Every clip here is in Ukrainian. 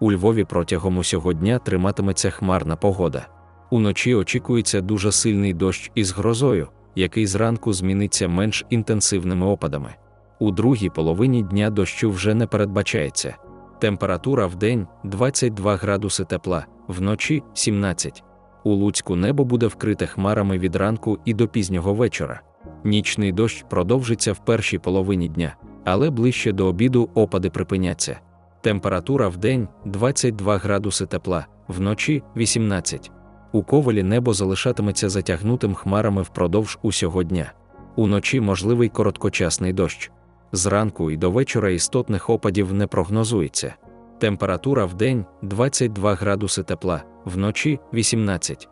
У Львові протягом усього дня триматиметься хмарна погода. Уночі очікується дуже сильний дощ із грозою, який зранку зміниться менш інтенсивними опадами. У другій половині дня дощу вже не передбачається. Температура в день 22 градуси тепла, вночі 17. У Луцьку небо буде вкрите хмарами від ранку і до пізнього вечора. Нічний дощ продовжиться в першій половині дня, але ближче до обіду опади припиняться. Температура в день 22 градуси тепла, вночі 18. У ковалі небо залишатиметься затягнутим хмарами впродовж усього дня. Уночі можливий короткочасний дощ. Зранку і до вечора істотних опадів не прогнозується. Температура в день 22 градуси тепла, вночі 18.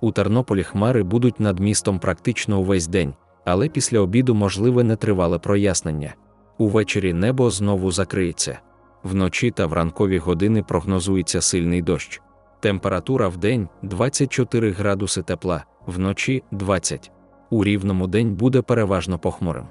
У Тернополі хмари будуть над містом практично увесь день, але після обіду можливе нетривале прояснення. Увечері небо знову закриється. Вночі та в ранкові години прогнозується сильний дощ. Температура в день 24 градуси тепла, вночі 20. У рівному день буде переважно похмурим.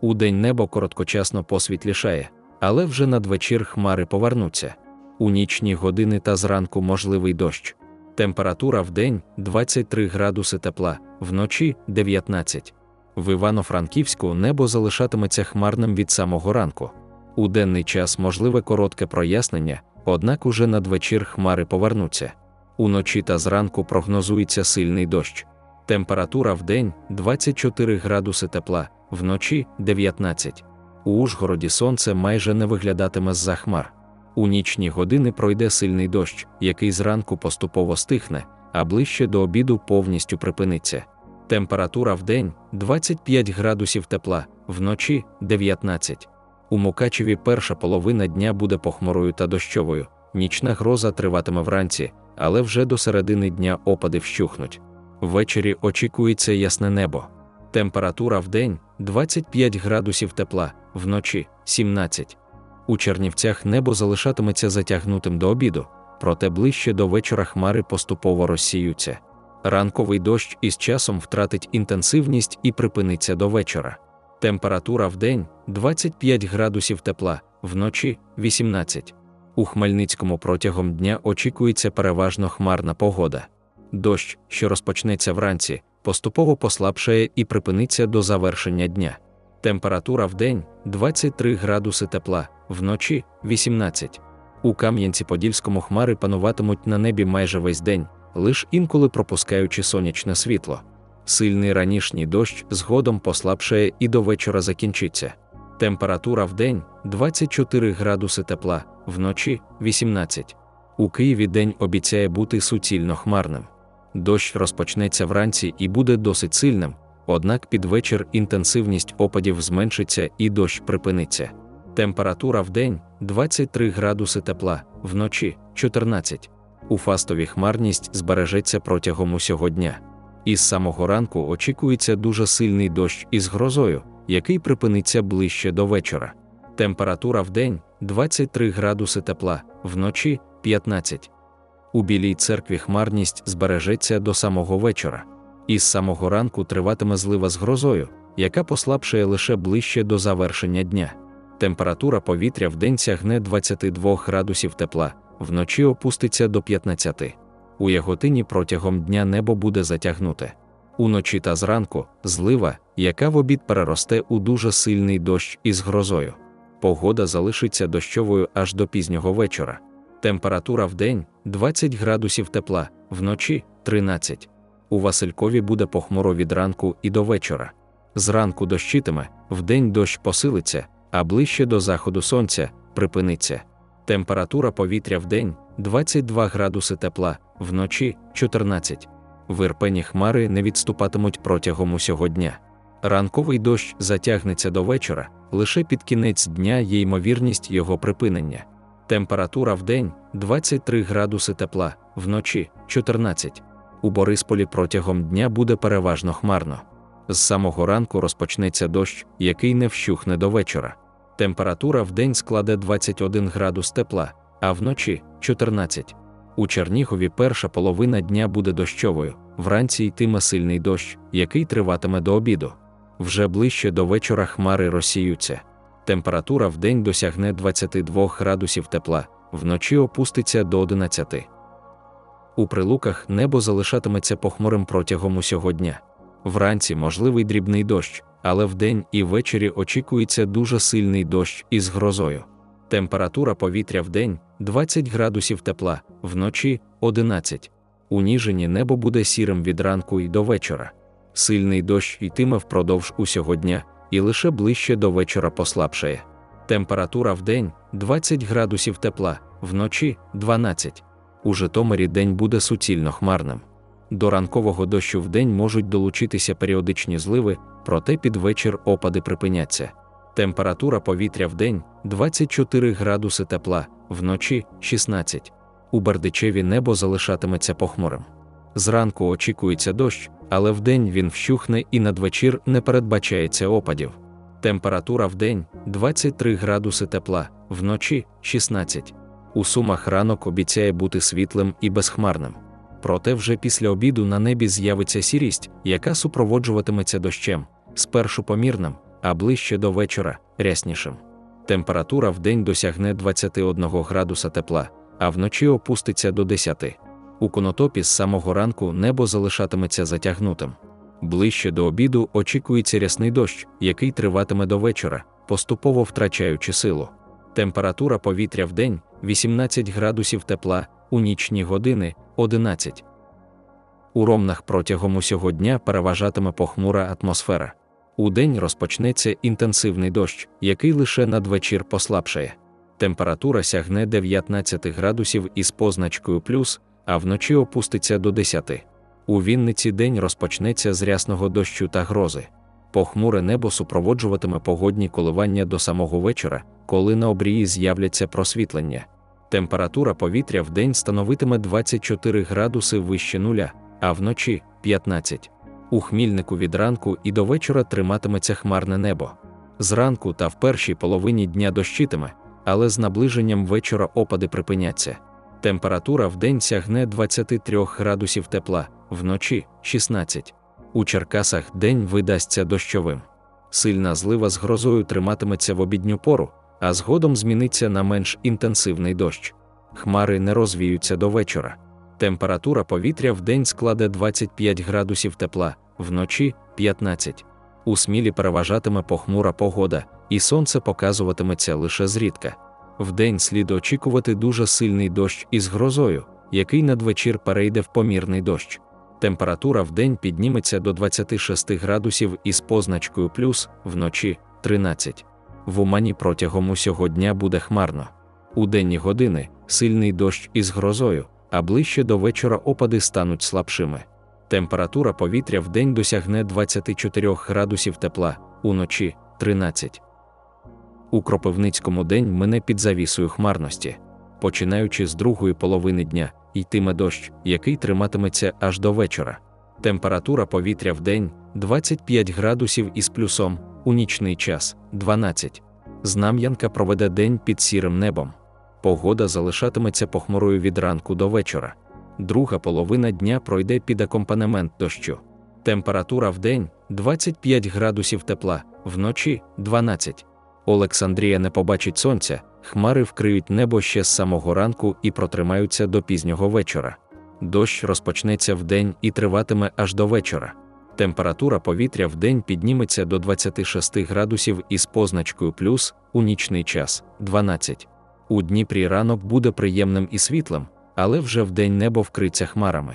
У день небо короткочасно посвітлішає, але вже надвечір хмари повернуться. У нічні години та зранку можливий дощ. Температура в день 23 градуси тепла, вночі 19. В Івано-Франківську небо залишатиметься хмарним від самого ранку. У денний час можливе коротке прояснення, однак уже надвечір хмари повернуться. Уночі та зранку прогнозується сильний дощ. Температура в день 24 градуси тепла, вночі 19. У Ужгороді сонце майже не виглядатиме з-за хмар. У нічні години пройде сильний дощ, який зранку поступово стихне, а ближче до обіду повністю припиниться. Температура в день 25 градусів тепла, вночі 19. У Мукачеві перша половина дня буде похмурою та дощовою. Нічна гроза триватиме вранці, але вже до середини дня опади вщухнуть. Ввечері очікується ясне небо. Температура в день 25 градусів тепла, вночі 17. У Чернівцях небо залишатиметься затягнутим до обіду, проте ближче до вечора хмари поступово розсіються. Ранковий дощ із часом втратить інтенсивність і припиниться до вечора. Температура в день 25 градусів тепла, вночі 18. У Хмельницькому протягом дня очікується переважно хмарна погода. Дощ, що розпочнеться вранці, поступово послабшає і припиниться до завершення дня. Температура в день 23 градуси тепла, вночі 18. У Кам'янці-Подільському хмари пануватимуть на небі майже весь день, лиш інколи пропускаючи сонячне світло. Сильний ранішній дощ згодом послабшає і до вечора закінчиться. Температура в день 24 градуси тепла, вночі 18. У Києві день обіцяє бути суцільно хмарним. Дощ розпочнеться вранці і буде досить сильним, однак під вечір інтенсивність опадів зменшиться і дощ припиниться. Температура в день 23 градуси тепла, вночі 14. У фастові хмарність збережеться протягом усього дня. Із самого ранку очікується дуже сильний дощ із грозою, який припиниться ближче до вечора. Температура в день 23 градуси тепла, вночі 15. У білій церкві хмарність збережеться до самого вечора. Із самого ранку триватиме злива з грозою, яка послабшає лише ближче до завершення дня. Температура повітря в день сягне 22 градусів тепла, вночі опуститься до 15. У Яготині протягом дня небо буде затягнуте. Уночі та зранку злива, яка в обід переросте у дуже сильний дощ із грозою. Погода залишиться дощовою аж до пізнього вечора. Температура в день 20 градусів тепла, вночі 13. У Василькові буде похмуро від ранку і до вечора. Зранку дощитиме, вдень дощ посилиться, а ближче до заходу сонця припиниться. Температура повітря в день 22 градуси тепла, вночі 14. Вирпені хмари не відступатимуть протягом усього дня. Ранковий дощ затягнеться до вечора, лише під кінець дня є ймовірність його припинення. Температура в день 23 градуси тепла, вночі 14. У Борисполі протягом дня буде переважно хмарно. З самого ранку розпочнеться дощ, який не вщухне до вечора. Температура в день складе 21 градус тепла, а вночі 14. У Чернігові перша половина дня буде дощовою, вранці йтиме сильний дощ, який триватиме до обіду. Вже ближче до вечора хмари розсіються. Температура в день досягне 22 градусів тепла, вночі опуститься до 11. У прилуках небо залишатиметься похмурим протягом усього дня. Вранці можливий дрібний дощ, але вдень і ввечері очікується дуже сильний дощ із грозою. Температура повітря в день 20 градусів тепла, вночі 11. У Ніжині небо буде сірим від ранку і до вечора. Сильний дощ йтиме впродовж усього дня, і лише ближче до вечора послабшає. Температура в день 20 градусів тепла, вночі 12. У Житомирі день буде суцільно хмарним. До ранкового дощу в день можуть долучитися періодичні зливи, проте під вечір опади припиняться. Температура повітря в день 24 градуси тепла, вночі 16. У Бердичеві небо залишатиметься похмурим. Зранку очікується дощ, але вдень він вщухне і надвечір не передбачається опадів. Температура в день 23 градуси тепла, вночі 16. У сумах ранок обіцяє бути світлим і безхмарним. Проте вже після обіду на небі з'явиться сірість, яка супроводжуватиметься дощем, спершу помірним, а ближче до вечора ряснішим. Температура в день досягне 21 градуса тепла, а вночі опуститься до 10. У конотопі з самого ранку небо залишатиметься затягнутим. Ближче до обіду очікується рясний дощ, який триватиме до вечора, поступово втрачаючи силу. Температура повітря в день 18 градусів тепла, у нічні години 11. У ромнах протягом усього дня переважатиме похмура атмосфера. У день розпочнеться інтенсивний дощ, який лише надвечір послабшає. Температура сягне 19 градусів із позначкою плюс, а вночі опуститься до 10. У Вінниці день розпочнеться з рясного дощу та грози. Похмуре небо супроводжуватиме погодні коливання до самого вечора, коли на обрії з'являться просвітлення. Температура повітря в день становитиме 24 градуси вище нуля, а вночі 15. У хмільнику від ранку і до вечора триматиметься хмарне небо. Зранку та в першій половині дня дощитиме, але з наближенням вечора опади припиняться. Температура в день сягне 23 градусів тепла, вночі 16. У Черкасах день видасться дощовим. Сильна злива з грозою триматиметься в обідню пору, а згодом зміниться на менш інтенсивний дощ. Хмари не розвіються до вечора. Температура повітря в день складе 25 градусів тепла, вночі 15. У смілі переважатиме похмура погода, і сонце показуватиметься лише зрідка. Вдень слід очікувати дуже сильний дощ із грозою, який надвечір перейде в помірний дощ. Температура в день підніметься до 26 градусів із позначкою плюс, вночі 13. В Умані протягом усього дня буде хмарно. У денні години сильний дощ із грозою, а ближче до вечора опади стануть слабшими. Температура повітря в день досягне 24 градусів тепла, уночі 13. У Кропивницькому день мине під завісою хмарності. Починаючи з другої половини дня, йтиме дощ, який триматиметься аж до вечора. Температура повітря в день 25 градусів із плюсом, у нічний час 12. Знам'янка проведе день під сірим небом. Погода залишатиметься похмурою від ранку до вечора. Друга половина дня пройде під акомпанемент дощу. Температура в день 25 градусів тепла, вночі 12. Олександрія не побачить сонця, хмари вкриють небо ще з самого ранку і протримаються до пізнього вечора. Дощ розпочнеться вдень і триватиме аж до вечора. Температура повітря в день підніметься до 26 градусів із позначкою плюс у нічний час 12. У Дніпрі ранок буде приємним і світлим, але вже вдень небо вкриться хмарами.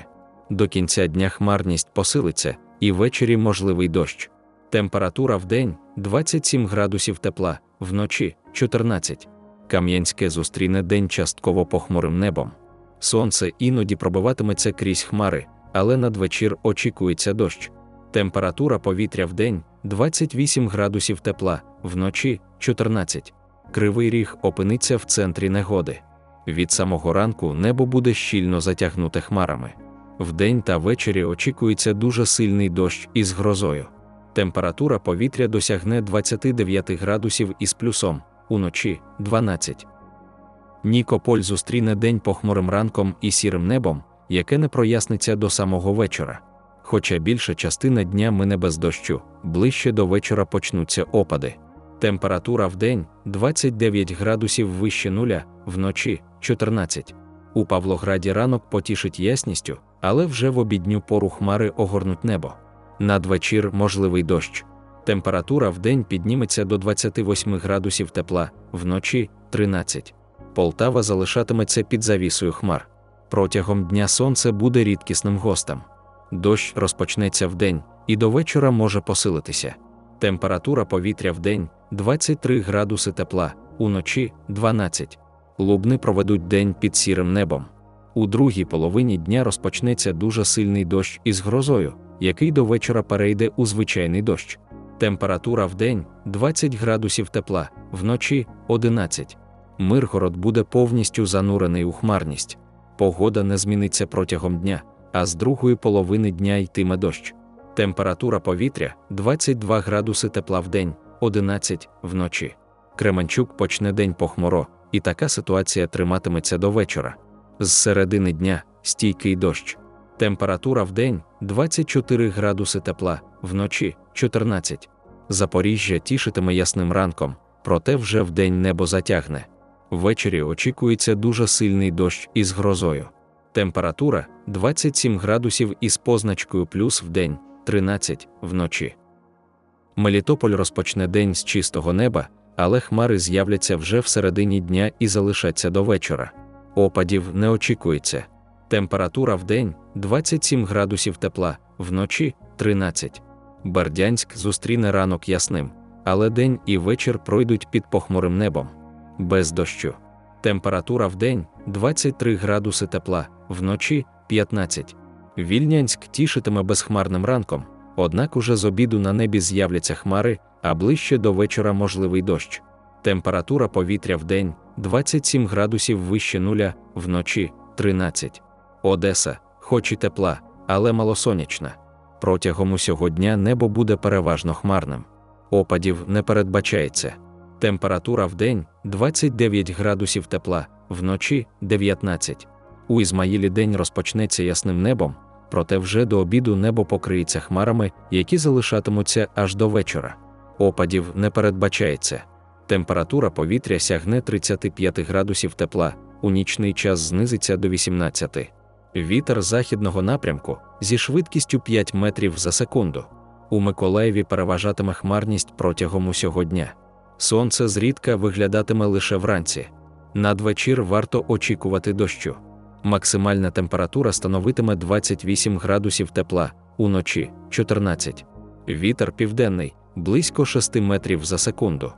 До кінця дня хмарність посилиться, і ввечері можливий дощ. Температура в день 27 градусів тепла, вночі 14. Кам'янське зустріне день частково похмурим небом. Сонце іноді пробиватиметься крізь хмари, але надвечір очікується дощ. Температура повітря в день 28 градусів тепла, вночі 14. Кривий ріг опиниться в центрі негоди. Від самого ранку небо буде щільно затягнуте хмарами. Вдень та ввечері очікується дуже сильний дощ із грозою. Температура повітря досягне 29 градусів із плюсом, уночі 12. Нікополь зустріне день похмурим ранком і сірим небом, яке не проясниться до самого вечора. Хоча більша частина дня мине без дощу, ближче до вечора почнуться опади. Температура в день 29 градусів вище нуля, вночі 14. У Павлограді ранок потішить ясністю, але вже в обідню пору хмари огорнуть небо. Надвечір можливий дощ. Температура в день підніметься до 28 градусів тепла, вночі 13. Полтава залишатиметься під завісою хмар. Протягом дня сонце буде рідкісним гостем. Дощ розпочнеться вдень і до вечора може посилитися. Температура повітря в день 23 градуси тепла, уночі 12. Лубни проведуть день під сірим небом. У другій половині дня розпочнеться дуже сильний дощ із грозою, який до вечора перейде у звичайний дощ. Температура в день 20 градусів тепла, вночі 11. Миргород буде повністю занурений у хмарність. Погода не зміниться протягом дня, а з другої половини дня йтиме дощ. Температура повітря 22 градуси тепла в день, 11 вночі. Кременчук почне день похмуро, і така ситуація триматиметься до вечора. З середини дня стійкий дощ. Температура в день 24 градуси тепла, вночі 14. Запоріжжя тішитиме ясним ранком, проте вже вдень небо затягне. Ввечері очікується дуже сильний дощ із грозою. Температура 27 градусів із позначкою плюс в день, 13 вночі. Мелітополь розпочне день з чистого неба, але хмари з'являться вже в середині дня і залишаться до вечора. Опадів не очікується. Температура в день 27 градусів тепла, вночі 13. Бердянськ зустріне ранок ясним, але день і вечір пройдуть під похмурим небом. Без дощу. Температура в день 23 градуси тепла, вночі 15. Вільнянськ тішитиме безхмарним ранком, однак уже з обіду на небі з'являться хмари, а ближче до вечора можливий дощ. Температура повітря в день 27 градусів вище нуля, вночі 13. Одеса, хоч і тепла, але малосонячна. Протягом усього дня небо буде переважно хмарним. Опадів не передбачається. Температура в день 29 градусів тепла, вночі 19. У Ізмаїлі день розпочнеться ясним небом, проте вже до обіду небо покриється хмарами, які залишатимуться аж до вечора. Опадів не передбачається. Температура повітря сягне 35 градусів тепла, у нічний час знизиться до 18. Вітер західного напрямку зі швидкістю 5 метрів за секунду. У Миколаєві переважатиме хмарність протягом усього дня. Сонце зрідка виглядатиме лише вранці. Надвечір варто очікувати дощу. Максимальна температура становитиме 28 градусів тепла, уночі 14. Вітер південний близько 6 метрів за секунду.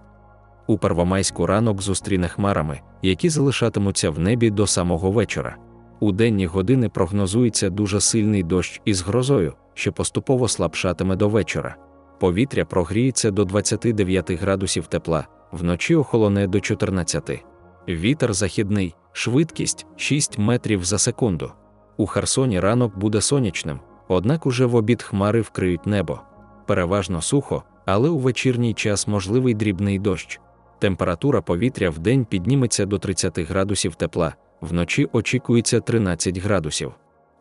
У Первомайську ранок зустріне хмарами, які залишатимуться в небі до самого вечора. У денні години прогнозується дуже сильний дощ із грозою, що поступово слабшатиме до вечора. Повітря прогріється до 29 градусів тепла, вночі охолоне до 14. Вітер західний, швидкість 6 метрів за секунду. У Херсоні ранок буде сонячним, однак уже в обід хмари вкриють небо. Переважно сухо, але у вечірній час можливий дрібний дощ. Температура повітря в день підніметься до 30 градусів тепла, вночі очікується 13 градусів.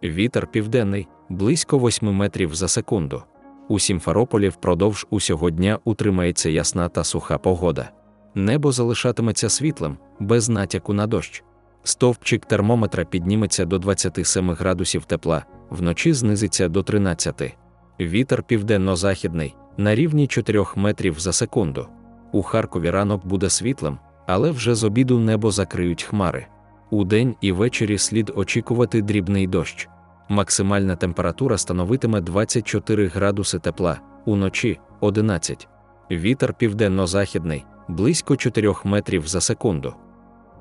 Вітер південний близько 8 метрів за секунду. У Сімферополі впродовж усього дня утримається ясна та суха погода. Небо залишатиметься світлим, без натяку на дощ. Стовпчик термометра підніметься до 27 градусів тепла, вночі знизиться до 13. Вітер південно-західний на рівні 4 метрів за секунду. У Харкові ранок буде світлим, але вже з обіду небо закриють хмари. У день і ввечері слід очікувати дрібний дощ. Максимальна температура становитиме 24 градуси тепла, уночі 11. Вітер південно-західний близько 4 метрів за секунду.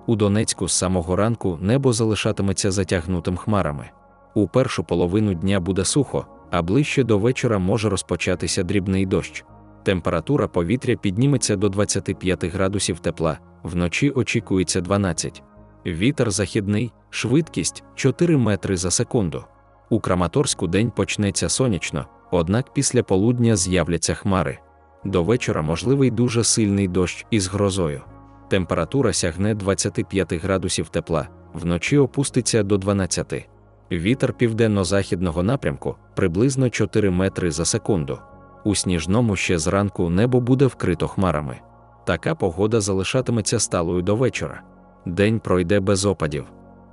У Донецьку з самого ранку небо залишатиметься затягнутим хмарами. У першу половину дня буде сухо, а ближче до вечора може розпочатися дрібний дощ. Температура повітря підніметься до 25 градусів тепла, вночі очікується 12. Вітер західний, швидкість 4 метри за секунду. У Краматорську день почнеться сонячно, однак після полудня з'являться хмари. До вечора можливий дуже сильний дощ із грозою. Температура сягне 25 градусів тепла, вночі опуститься до 12. Вітер південно-західного напрямку приблизно 4 метри за секунду. У сніжному ще зранку небо буде вкрито хмарами. Така погода залишатиметься сталою до вечора. День пройде без опадів.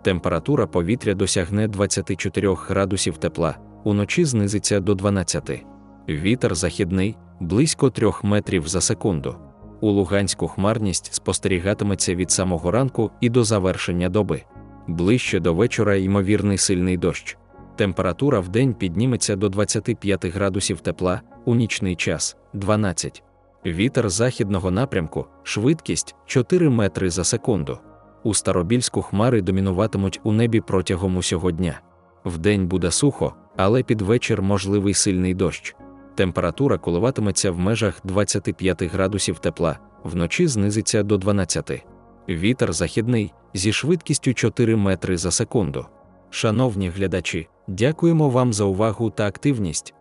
Температура повітря досягне 24 градусів тепла, уночі знизиться до 12. Вітер західний близько 3 метрів за секунду. У Луганську хмарність спостерігатиметься від самого ранку і до завершення доби. Ближче до вечора ймовірний сильний дощ. Температура в день підніметься до 25 градусів тепла, у нічний час 12. Вітер західного напрямку, швидкість 4 метри за секунду. У Старобільську хмари домінуватимуть у небі протягом усього дня. Вдень буде сухо, але під вечір можливий сильний дощ. Температура коливатиметься в межах 25 градусів тепла, вночі знизиться до 12. Вітер західний зі швидкістю 4 метри за секунду. Шановні глядачі, дякуємо вам за увагу та активність.